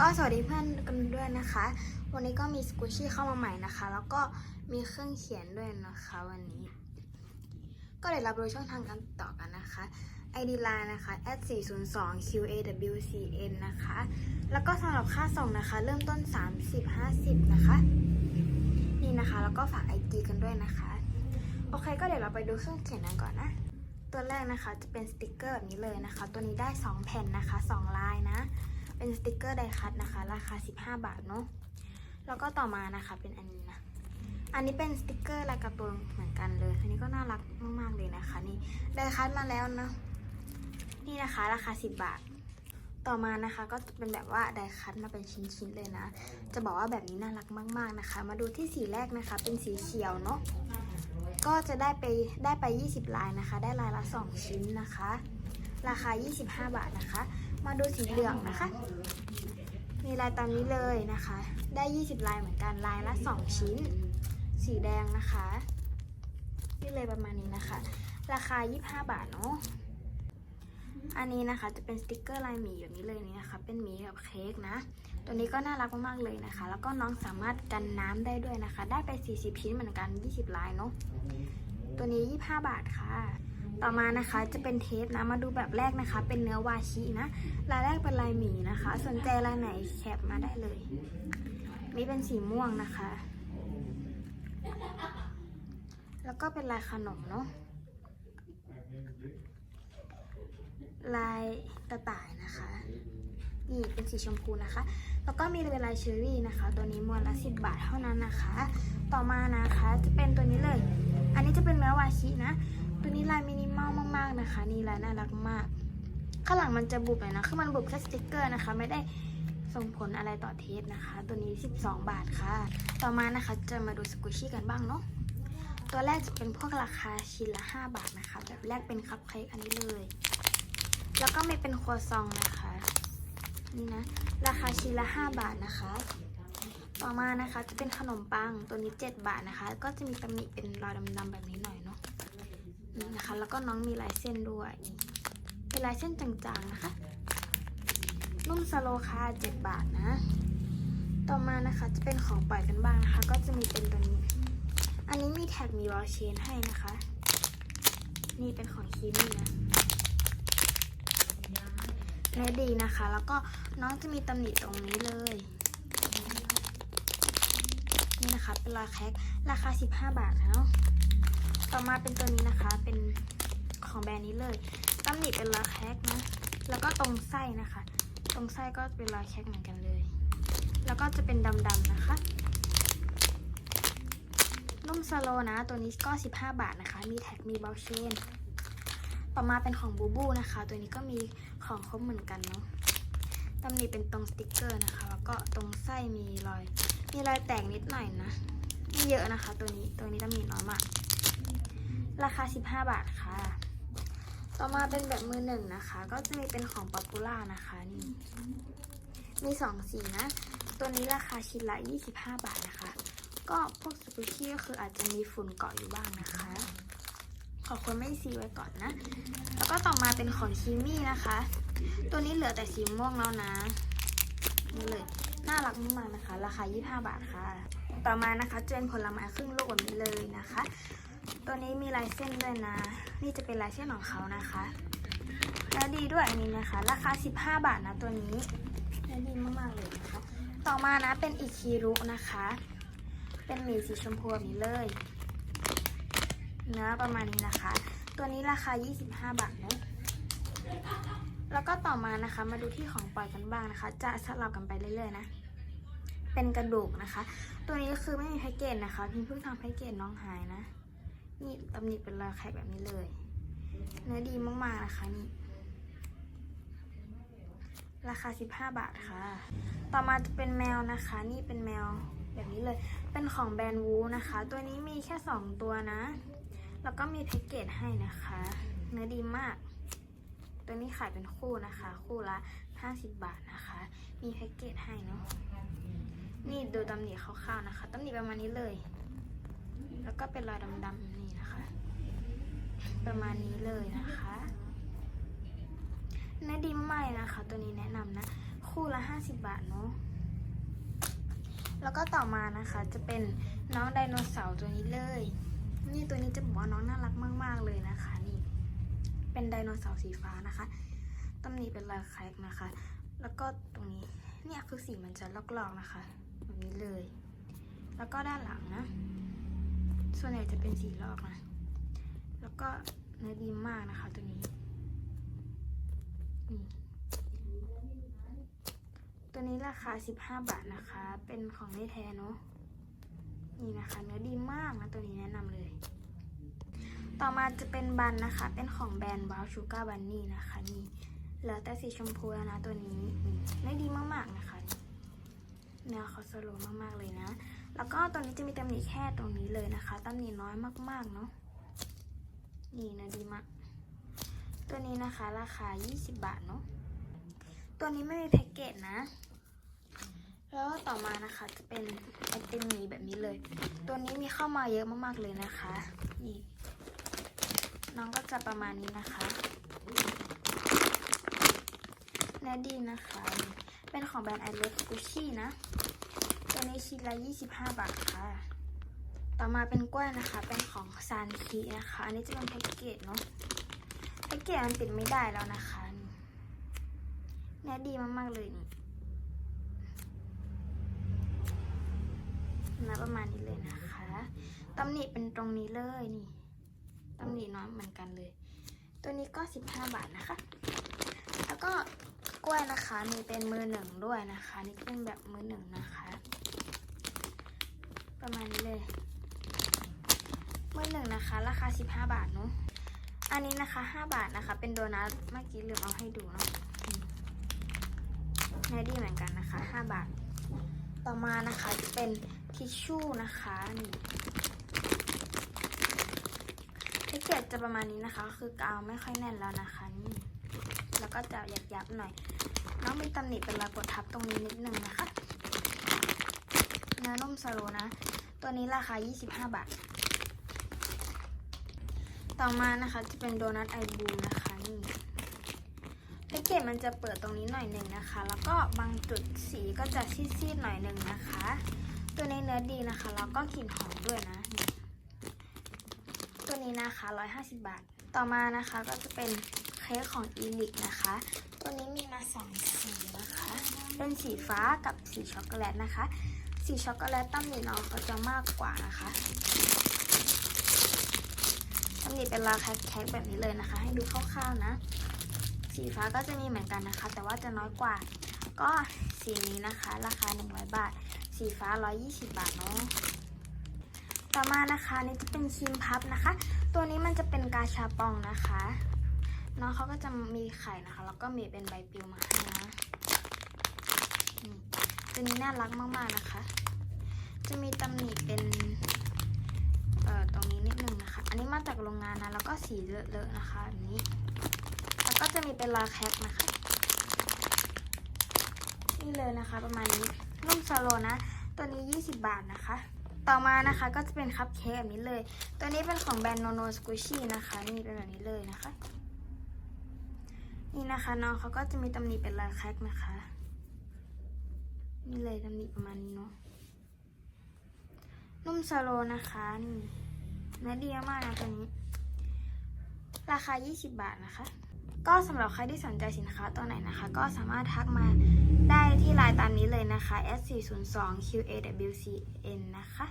ก็สวัสดีเพื่อนกันด้วยนะคะ วันนี้ก็มีสกูชี่เข้ามาใหม่นะคะ แล้วก็มีเครื่องเขียนด้วยนะคะ วันนี้ ก็เดี๋ยวเราไปดูช่องทางการต่อกันนะคะ ID line นะคะ @402 qawcn นะคะ แล้วก็สำหรับค่าส่งนะคะ เริ่มต้น 30 50 นะคะ นี่นะคะ แล้วก็ฝาก IG กันด้วยนะคะ โอเค ก็เดี๋ยวเราไปดูเครื่องเขียนกันก่อนนะ ตัวแรกนะคะจะเป็นสติกเกอร์แบบนี้เลยนะคะ ตัวนี้ได้ 2 แผ่นนะคะ 2 ลายนะ เป็นสติกเกอร์ไดคัตนะคะ ราคา 15 บาทเนาะแล้วก็ต่อมานะคะเป็นอันนี้นะอันนี้เป็นสติกเกอร์ลายการ์ตูนเหมือนกันเลย อันนี้ก็น่ารักมากๆเลยนะคะ นี่ไดคัตมาแล้วนะนี่นะคะ ราคา 10 บาท ต่อมานะคะก็จะเป็นแบบว่าไดคัตมาเป็นชิ้นๆเลยนะ จะบอกว่าแบบนี้น่ารักมาก ๆนะคะ มาดูที่สีแรกนะคะ เป็นสีเขียวเนาะก็จะได้ไปได้ไป 20 ลายนะคะ ได้ลายละ 2 ชิ้นนะคะ ราคา 25 บาทนะคะ มาดูสีเหลืองนะคะ มีลายตามนี้เลยนะคะ ได้ 20 ลายเหมือนกันลายละ 2 ชิ้น สีแดงนะคะนี่เลยประมาณนี้นะคะ ราคา 25 บาทเนาะอันนี้นะคะจะเป็นสติกเกอร์ลายหมีแบบนี้เลยนี่นะคะ เป็นหมีกับเค้กนะ ตัวนี้ก็น่ารักมากๆเลยนะคะ แล้วก็น้องสามารถกันน้ำได้ด้วยนะคะ ได้ไป 40 ชิ้นเหมือนกัน 20 ลายเนาะตัวนี้ 25 บาทค่ะ ต่อมานะคะจะเป็นเทปนะมาดูแบบแรกนะคะ เป็นเนื้อวาชินะลายแรกเป็นลายหมีนะคะ สนใจลายไหนแคปมาได้เลย นี่เป็นสีม่วงนะคะ แล้วก็เป็นลายขนมเนาะลายกระต่ายนะคะนี่เป็นสีชมพูนะคะ แล้วก็มีเป็นลายเชอรี่นะคะ ตัวนี้มวนละ10บาทเท่านั้นนะคะ ต่อมานะคะจะเป็นตัวนี้เลย อันนี้จะเป็นเนื้อวาชินะ ตัวนี้ลายมินิมอลมากๆนะคะ นี่ลายน่ารักมาก ข้างหลังมันจะบุบเลยนะ คือมันบุบแค่สติกเกอร์นะคะ ไม่ได้ส่งผลอะไรต่อเทปนะคะ ตัวนี้ 12 บาทค่ะ ต่อมานะคะจะมาดูสกุชี่กันบ้างเนาะ ตัวแรกจะเป็นพวกราคาชิ้นละ 5 บาทนะคะ แบบแรกเป็นคัพเค้กอันนี้เลย แล้วก็ไมีเป็นครัวซองนะคะ นี่นะ ราคาชิ้นละ 5 บาทนะคะต่อมานะคะจะเป็นขนมปังตัวนี้ 7 บาทนะคะ ก็จะมีตำหนิเป็นรอยดำๆแบบนี้หน่อย นี่นะคะ แล้วก็น้องมีลายเส้นด้วย เป็นลายเส้นจางๆนะคะนุ่มสโลคา7บาทนะ ต่อมานะคะจะเป็นของปล่อยกันบ้างนะคะ ก็จะมีเป็นตัวนี้ อันนี้มีแท็กมีวอลเชนให้นะคะ นี่เป็นของคีมี่นะเนื้อดีนะคะ แล้วก็น้องจะมีตำหนิตรงนี้เลย นี่นะคะเป็นรอยแคกราคา 15 บาทเนาะ ต่อมาเป็นตัวนี้นะคะ เป็นของแบรนด์นี้เลยตำหนิเป็นรอยแคกนะ แล้วก็ตรงไส้นะคะ ตรงไส้ก็เป็นรอยแคกเหมือนกันเลย แล้วก็จะเป็นดำๆนะคะ นุ่มสโลนะ ตัวนี้ก็ 15 บาทนะคะ มีแท็ก มีเบลเชน ต่อมาเป็นของบูบูนะคะ ตัวนี้ก็มีของครบเหมือนกันเนาะตำหนิเป็นตรงสติกเกอร์นะคะ แล้วก็ตรงไส้มีรอย มีรอยแตกนิดหน่อยนะ ไม่เยอะนะคะ ตัวนี้ ตัวนี้ตำหนิน้อยมาก ราคา 15 บาทค่ะ ต่อมาเป็นแบบมือหนึ่งนะคะ ก็จะมีเป็นของป๊อปปูล่านะคะนี่ มีสองสีนะ ตัวนี้ราคาชิ้นละ 25 บาทนะคะ ก็พวกสกุชชี่ก็คืออาจจะมีฝุ่นเกาะอยู่บ้างนะคะ ขอคนไม่ซีไว้ก่อนนะ แล้วก็ต่อมาเป็นของคิมี่นะคะ ตัวนี้เหลือแต่สีม่วงแล้วนะนี่เลยน่ารักมากๆนะคะ ราคา 25 บาทค่ะ ต่อมานะคะจะเป็นผลไม้ครึ่งโลกแบบนี้เลยนะคะ ตัวนี้มีลายเส้นด้วยนะ นี่จะเป็นลายเส้นของเขานะคะ แล้วดีด้วยอันนี้นะคะ ราคา 15 บาทนะตัวนี้และดีมากๆเลยนะคะ ต่อมานะเป็นอิคิรุนะคะ เป็นหมีสีชมพูแบบนี้เลย เนื้อประมาณนี้นะคะ ตัวนี้ราคา 25 บาทเนอะแล้วก็ต่อมานะคะ มาดูที่ของปล่อยกันบ้างนะคะ จะสลับกันไปเรื่อยๆนะ เป็นกระดูกนะคะ ตัวนี้คือไม่มีแพ็กเกจนะคะพิมเพิ่งทำแพ็กเกจน้องหายนะ นี่ตำหนิเป็นรอยแขกแบบนี้เลย เนื้อดีมากๆนะคะนี่ ราคา 15 บาทค่ะ ต่อมาจะเป็นแมวนะคะ นี่เป็นแมวแบบนี้เลย เป็นของแบรนด์วูนะคะ ตัวนี้มีแค่ 2 ตัวนะ แล้วก็มีแพ็กเกจให้นะคะ เนื้อดีมาก ตัวนี้ขายเป็นคู่นะคะ คู่ละ 50 บาทนะคะ มีแพ็กเกจให้เนาะ นี่ดูตำหนิคร่าวๆนะคะตำหนิประมาณนี้เลย แล้วก็เป็นรอยดำๆนี่นะคะ ประมาณนี้เลยนะคะเนื้อดีมากเลยนะคะ ตัวนี้แนะนำนะ คู่ละ 50 บาทเนาะแล้วก็ต่อมานะคะจะเป็นน้องไดโนเสาร์ตัวนี้เลย นี่ตัวนี้จะบอกว่าน้องน่ารักมาก ๆ เลยนะคะ นี่เป็นไดโนเสาร์สีฟ้านะคะตำหนิเป็นลายแครกนะคะ แล้วก็ตรงนี้เนี่ยคือสีมันจะลอกๆนะคะแบบนี้เลย แล้วก็ด้านหลังนะ ส่วนใหญ่จะเป็นสีลอกนะ แล้วก็เนื้อดีมากนะคะตัวนี้นี่ตัวนี้ราคา 15 บาทนะคะ เป็นของได้แท้เนาะ นี่นะคะเนื้อดีมากนะตัวนี้แนะนำเลย ต่อมาจะเป็นบันนะคะ เป็นของแบรนด์ว o ลชูการ์บันนี่นะคะนี่เหลือแต่สีชมพูแล้วนะตัวนี้นี่ได้ดีมากๆนะคะ เนื้อเขาสโลมากๆเลยนะ แล้วก็ตัวนี้จะมีตำหนิแค่ตรงนี้เลยนะคะตำหนิน้อยมากๆเนาะนี่นื้อดีมากตัวนี้นะคะราคา 20 บาทเนาะตัวนี้ไม่มีแพ็กเกจนะ แล้วต่อมานะคะจะเป็นไอติมหมีแบบนี้เลย ตัวนี้มีเข้ามาเยอะมากๆเลยนะคะนี่น้องก็จะประมาณนี้นะคะเนื้อดีนะคะ เป็นของแบรนด์ไอเลฟกุชชี่นะ ตัวนี้ชิ้นละ25 บาทค่ะ ต่อมาเป็นกล้วยนะคะ เป็นของซานคีนะคะ อันนี้จะเป็นแพ็กเกจเนาะ แพ็กเกจมันปิดไม่ได้แล้วนะคะนี่เนื้อดีมากๆเลยนี่นะประมาณนี้เลยนะคะตำหนิเป็นตรงนี้เลยนี่ตำหนิน้อยเหมือนกันเลย ตัวนี้ก็ 15 บาทนะคะ แล้วก็ กล้วยนะคะ มีเป็นมือหนึ่งด้วยนะคะ นี่เป็นแบบมือหนึ่งนะคะ ประมาณนี้เลย มือหนึ่งนะคะ ราคา 15 บาทเนาะอันนี้นะคะ 5 บาทนะคะ เป็นโดนัทเมื่อกี้ลืมเอาให้ดูเนาะอืมเนดีเหมือนกันนะคะ 5 บาท ต่อมานะคะจะเป็นทิชชู่นะคะนี่แพ็กเกจจะประมาณนี้นะคะ คือกาวไม่ค่อยแน่นแล้วนะคะนี่ ก็จะหยับๆหน่อย น้องมีตำหนิเป็นรอยกดทับตรงนี้นิดนึงนะคะเนื้อนุ่มสโลนะ ตัวนี้ราคา 25 บาท ต่อมานะคะจะเป็นโดนัทไอบูนะคะนี่แพ็กเกจมันจะเปิดตรงนี้หน่อยหนึ่งนะคะ แล้วก็บางจุดสีก็จะซีดๆหน่อยหนึ่งนะคะ ตัวนี้เนื้อดีนะคะ แล้วก็กลิ่นหอมด้วยนะ ตัวนี้นะคะ 150 บาท ต่อมานะคะก็จะเป็น เค้กของอีลิกนะคะ ตัวนี้มีมาสองสีนะคะ เป็นสีฟ้ากับสีช็อกโกแลตนะคะ สีช็อกโกแลตตั้มหนีน้องเขาจะมากกว่านะคะตำหนิเป็นลาแคกแบบนี้เลยนะคะ ให้ดูคร่าวๆนะ สีฟ้าก็จะมีเหมือนกันนะคะ แต่ว่าจะน้อยกว่า ก็สีนี้นะคะ ราคา 100 บาท สีฟ้า 120 บาทเนาะต่อมานะคะนี่จะเป็นครีมพับนะคะ ตัวนี้มันจะเป็นกาชาปองนะคะ น้องเขาก็จะมีไข่นะคะ แล้วก็มีเป็นใบปลิวมาให้นะนี่ตัวนี้น่ารักมากๆนะคะ จะมีตำหนิเป็นเอ่อตรงนี้นิดนึงนะคะ อันนี้มาจากโรงงานนะ แล้วก็สีเลอะๆนะคะแบบนี้ แล้วก็จะมีเป็นลาแคปนะคะ นี่เลยนะคะประมาณนี้นุ่มสโลนะ ตัวนี้ 20 บาทนะคะ ต่อมานะคะก็จะเป็นคัพเค้กแบบนี้เลย ตัวนี้เป็นของแบรนด์โนโนสกูชี่นะคะ นี่เป็นแบบนี้เลยนะคะ นี่นะคะน้องเขาก็จะมีตำหนิเป็นลายแคกนะคะนี่เลยตำหนิประมาณนี้เนาะ นุ่มสโลนะคะนี่เนื้อดีมากนะตัวนี้ ราคา 20 บาทนะคะ ก็สำหรับใครที่สนใจสินค้าตัวไหนนะคะ ก็สามารถทักมาได้ที่ไลน์ตามนี้เลยนะคะ S402 QAWCN นะคะ